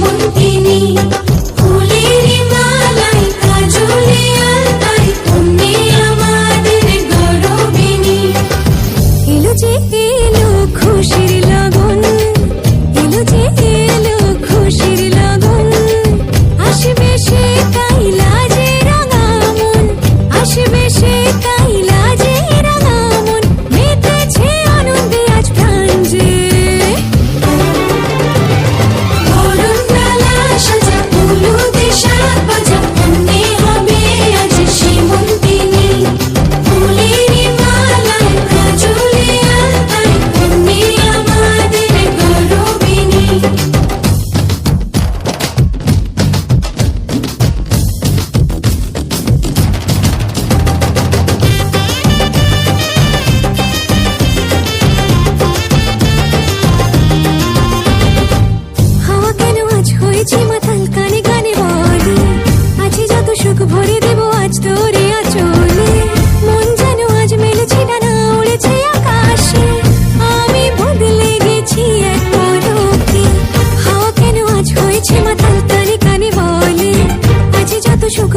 মন চোখ ভরে দেব আজ তোর আচলে। মন যেন আজ মেলেছে ডানা উড়েছে আকাশে। আমি বদলে গেছি এক পলকে। হাওয়া কেন আজ হয়েছে মাতাল, তারি কানে বলে। আজ যত সুখ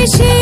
嬉。